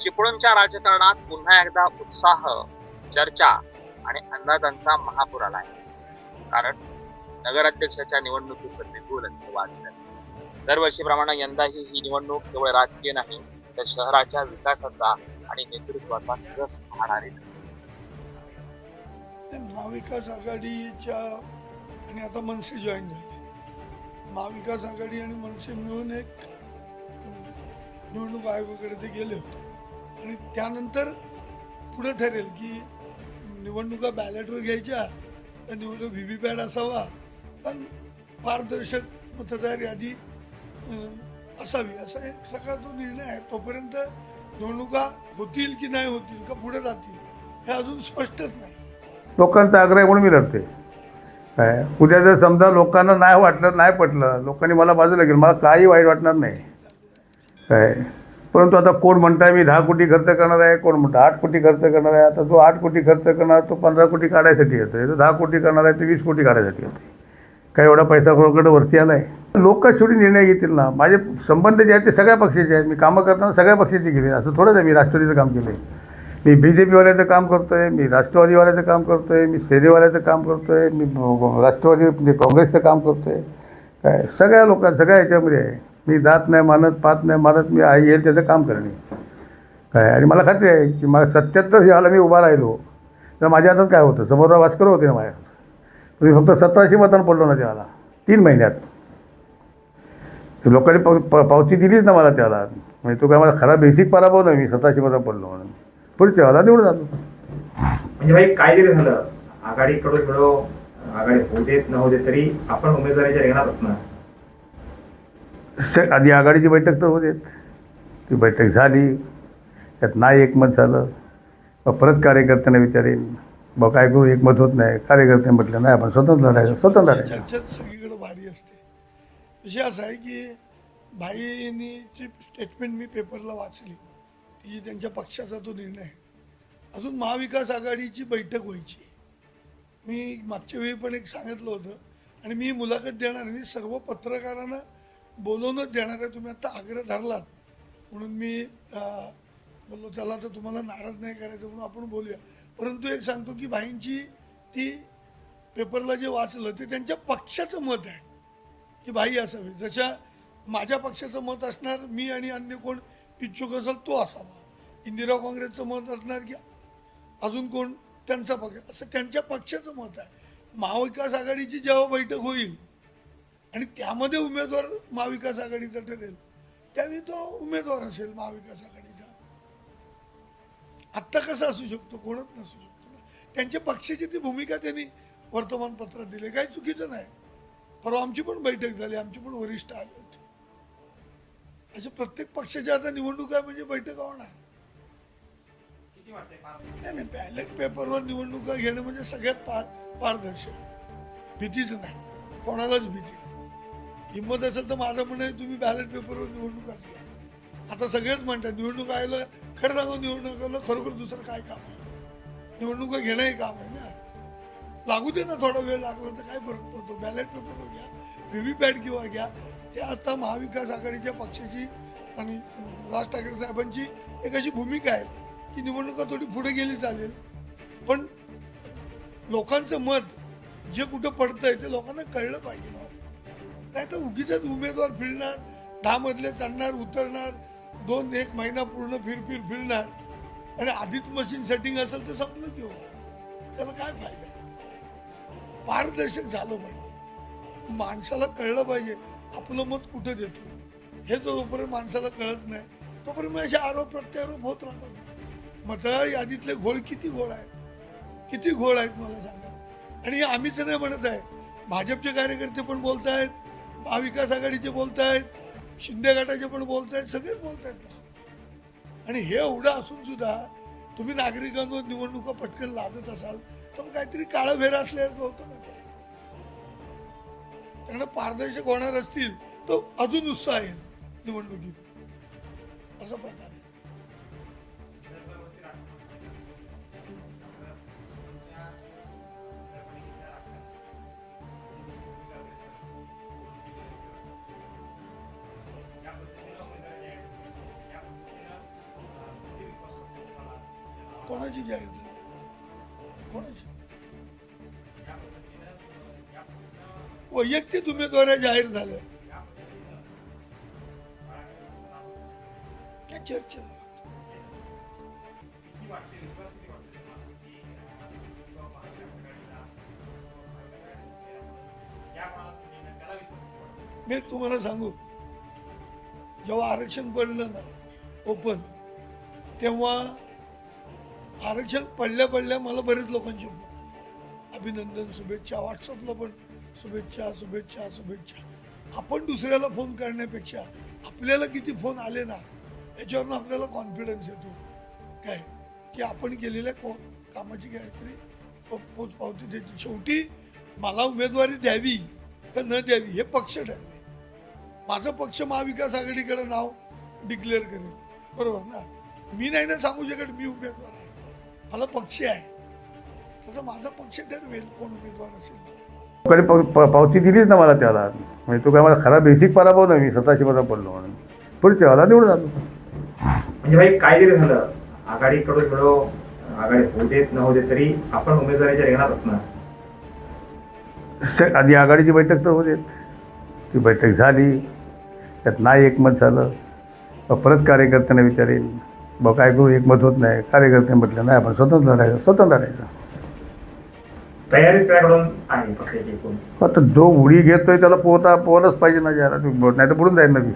चिपळूणच्या राजकारणात पुन्हा एकदा उत्साह चर्चा आणि अंदाजांचा महापूर आला आहे. कारण नगराध्यक्षाच्या निवडणुकीचं बिगुल वाजलं दरवर्षीप्रमाणे यंदाही ही निवडणूक केवळ राजकीय नाही तर शहराच्या विकासाचा आणि नेतृत्वाचा रस पाहणारी ते महाविकास आघाडीच्या आणि आता मनसे जॉईन झाले. महाविकास आघाडी आणि मनसे मिळून एक निवडणूक आयोगाकडे ते गेले होते. आणि त्यानंतर पुढे ठरेल की निवडणुका बॅलेटवर घ्यायच्या तर निवडणूक व्ही व्ही पॅड असावा पण पारदर्शक मतदार यादी असावी असा एक सगळा तो निर्णय आहे. तोपर्यंत निवडणुका होतील की नाही होतील का पुढे जातील हे अजून स्पष्टच नाही. लोकांचा आग्रह म्हणून मी लढते काय? उद्या जर समजा लोकांना नाही वाटलं नाही पटलं लोकांनी मला बाजूला गेलं मला काही वाईट वाटणार नाही. काय? परंतु आता कोण म्हणताय मी दहा कोटी खर्च करणार आहे कोण म्हणतं आठ कोटी खर्च करणार आहे आता जो आठ कोटी खर्च करणार तो पंधरा कोटी काढायसाठी येतो आहे जो दहा कोटी करणार आहे तो वीस कोटी काढायसाठी येते काय एवढा पैसा कोणाकडे वरती आला आहे लोक शेवटी निर्णय घेतील ना. माझे संबंध जे आहेत ते सगळ्या पक्षाचे आहेत. मी कामं करताना सगळ्या पक्षाची केले. असं थोडंच आहे मी राष्ट्रवादीचं काम केलं आहे मी बी जे पीवाल्याचं काम करतो आहे मी राष्ट्रवादीवाल्याचं काम करतो आहे मी सेनेवाल्याचं काम करतो आहे मी राष्ट्रवादी म्हणजे काँग्रेसचं काम करतो आहे काय? सगळ्या लोकां सगळ्या याच्यामध्ये आहे. मी जात नाही मानत पात नाही मानत मी आई येईल त्याचं काम करणे. काय? आणि मला खात्री आहे की मला सत्याहत्तर ह्याला मी उभा राहिलो. तर माझ्या हातात काय होतं? समोरराव भास्कर होते ना माझ्या मी फक्त सतराशे मतांना पडलो ना त्याला तीन महिन्यात. लोकांनी पाव प- पावती दिलीच ना मला त्याला. म्हणजे तो काय मला खरा बेसिक पराभव नाही मी सतराशे मतांना पडलो म्हणून. पुढच्या वेळेला निवडून जातो म्हणजे भाई काय जरी झालं. आघाडीकडून मिळो आघाडी होऊ देत न होऊ देत तरी आपण उमेदवारीच्या रिंगणात असणार. स- आधी आघाडीची बैठक तर होते ती बैठक झाली. त्यात नाही एकमत झालं. मग परत कार्यकर्त्यांना विचारेन. बा काय करू एकमत होत नाही. कार्यकर्ते म्हटलं नाही आपण स्वतंत्र लढायचं स्वतंत्र लढायचं. सगळीकडे भारी असते. विषय असा आहे की भाईंनी स्टेटमेंट मी पेपरला वाचली. ती त्यांच्या पक्षाचा तो निर्णय. आहे अजून महाविकास आघाडीची बैठक व्हायची. मी मागच्या वेळी पण एक सांगितलं होतं आणि मी मुलाखत देणार मी सर्व पत्रकारांना बोलवूनच देणार आहे. तुम्ही आता आग्रह धरलात. म्हणून मी बोललो चला तर तुम्हाला नाराज नाही करायचं म्हणून आपण बोलूया. परंतु एक सांगतो की भाईंची ती पेपरला जे वाचलं ते त्यांच्या पक्षाचं मत आहे. की भाई असावे. जशा माझ्या पक्षाचं मत असणार मी आणि अन्य कोण इच्छुक असेल तो असावा. इंदिरा काँग्रेसचं मत असणार की अजून कोण? त्यांचा पक्ष. असं त्यांच्या पक्षाचं मत आहे. महाविकास आघाडीची जेव्हा बैठक होईल आणि त्यामध्ये उमेदवार महाविकास आघाडीचा ठरेल त्यावेळी तो उमेदवार असेल महाविकास आघाडीचा. आत्ता कसा असू शकतो? कोणच नसू शकतो त्यांच्या पक्षाची ती भूमिका त्यांनी वर्तमानपत्रात दिली. काही चुकीचं नाही. परवा आमची पण बैठक झाली. आमची पण वरिष्ठ आले होते. अशा प्रत्येक पक्षाच्या आता निवडणूक आहे म्हणजे बैठक होणार. नाही नाही बॅलेट पेपरवर निवडणुका घेणं म्हणजे सगळ्यात पार पारदर्शक. भीतीच नाही. कोणालाच भीती नाही. हिंमत असेल तर माझं म्हणणं आहे तुम्ही बॅलेट पेपरवर निवडणुकाच घ्या आता सगळेच म्हणतात निवडणूक आयला खरं सांगू निवडणूक आलं खरोखर दुसरं काय काम आहे? निवडणुका घेणं हे काम आहे ना? लागू दे ना थोडा वेळ लागला तर काय फरक पडतो? बॅलेट पेपरवर घ्या व्ही व्ही पॅट किंवा घ्या ते आता महाविकास आघाडीच्या पक्षाची आणि राज ठाकरे साहेबांची एक अशी भूमिका आहे की निवडणुका थोडी पुढे गेली चालेल. पण लोकांचं मत जे कुठं पडतंय ते लोकांना कळलं पाहिजे ना नाही तर उगीच उमेदवार फिरणार दहा मधले चढणार उतरणार दोन एक महिना पूर्ण फिर फिर फिरणार. आणि आधीच मशीन सेटिंग असेल तर संपलं की हो. त्याला काय फायदा? पारदर्शक झालं पाहिजे. माणसाला कळलं पाहिजे. आपलं मत कुठे देतो? हे जोपर्यंत माणसाला कळत नाही तोपर्यंत असे आरोप प्रत्यारोप होत राहतात. मतदार यादीतले घोळ किती घोळ आहेत? किती घोळ आहेत मला सांगा. आणि हे आम्हीच नाही म्हणत आहे. भाजपचे कार्यकर्ते पण बोलत आहेत महाविकास आघाडीचे बोलत आहेत शिंदे गटाचे पण बोलत आहेत सगळेच बोलत आहेत आणि हे एवढं असून सुद्धा तुम्ही नागरिकांवर निवडणुका पटकन लादत असाल तर मग काहीतरी काळं भेर असल्यासारखं होतं ना त्यांना पारदर्शक होणार असतील तर अजून उत्साह येईल निवडणुकीत. असा प्रकार आहे. कोणाची जाहीर झाली? वैयक्तिक उमेदवाऱ्या जाहीर झाल्या त्या मी तुम्हाला सांगू जेव्हा आरक्षण पडलं ना ओपन तेव्हा आरक्षण पडल्या पडल्या मला बरेच लोकांचे अभिनंदन शुभेच्छा व्हॉट्सअपला पण. शुभेच्छा शुभेच्छा शुभेच्छा. आपण दुसऱ्याला फोन करण्यापेक्षा आपल्याला किती फोन आले ना याच्यावरून आपल्याला कॉन्फिडन्स येतो. काय? की आपण केलेल्या को कामाची काहीतरी पोच पावती देते शेवटी मला उमेदवारी द्यावी का न द्यावी हे पक्ष ठरले. माझं पक्ष महाविकास आघाडीकडे नाव डिक्लेअर करेल. बरोबर ना? मी नाही ना सांगू शकत मी उमेदवार आहे. मला पक्ष आहे. तसं माझा पक्ष ठरवेल कोण उमेदवार असेल लोकांनी पाव- पावती दिलीच ना मला त्याला. म्हणजे तो काय मला खरा बेसिक पराभव नाही मी स्वतःशी मला पडलो म्हणून. पुढच्या वेळेला निवडून आलो म्हणजे भाई काय जरी झालं. आघाडीकडून मिळो आघाडी होऊ देत न होऊ देत तरी आपण उमेदवारीच्या रिंगणात असणार. आधी आघाडीची बैठक तर होते ती बैठक झाली. त्यात नाही एकमत झालं. परत कार्यकर्त्यांना विचारेन. बा काय करू एकमत होत नाही. कार्यकर्ते म्हटलं नाही आपण स्वतंत्र लढायचं स्वतंत्र लढायचं तयारी तुझ्याकडून आहे पक्षाची एकूण. आता जो उडी घेतोय त्याला पोहता पोहलंच पाहिजे ना जरा नाही तर बुडून जाईल ना मी.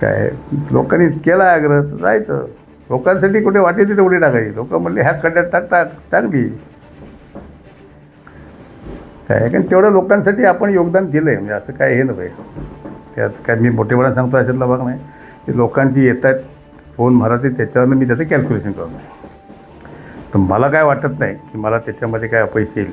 काय लोकांनी केला आग्रह तर जायचं. लोकांसाठी कुठे वाटेल तिथे उडी टाकायची. लोक म्हणले ह्या खड्ड्यात टाक टाक टाकली काय कारण तेवढं लोकांसाठी आपण योगदान दिलं आहे म्हणजे असं काय हे नव्हे त्यात काय मी मोठेपणा सांगतो अशातला भाग नाही. की लोकांची येत आहेत फोन मारते त्याच्यावरनं मी त्याचं कॅल्क्युलेशन करतो. तर मला काय वाटत नाही की मला त्याच्यामध्ये काय अपयश येईल.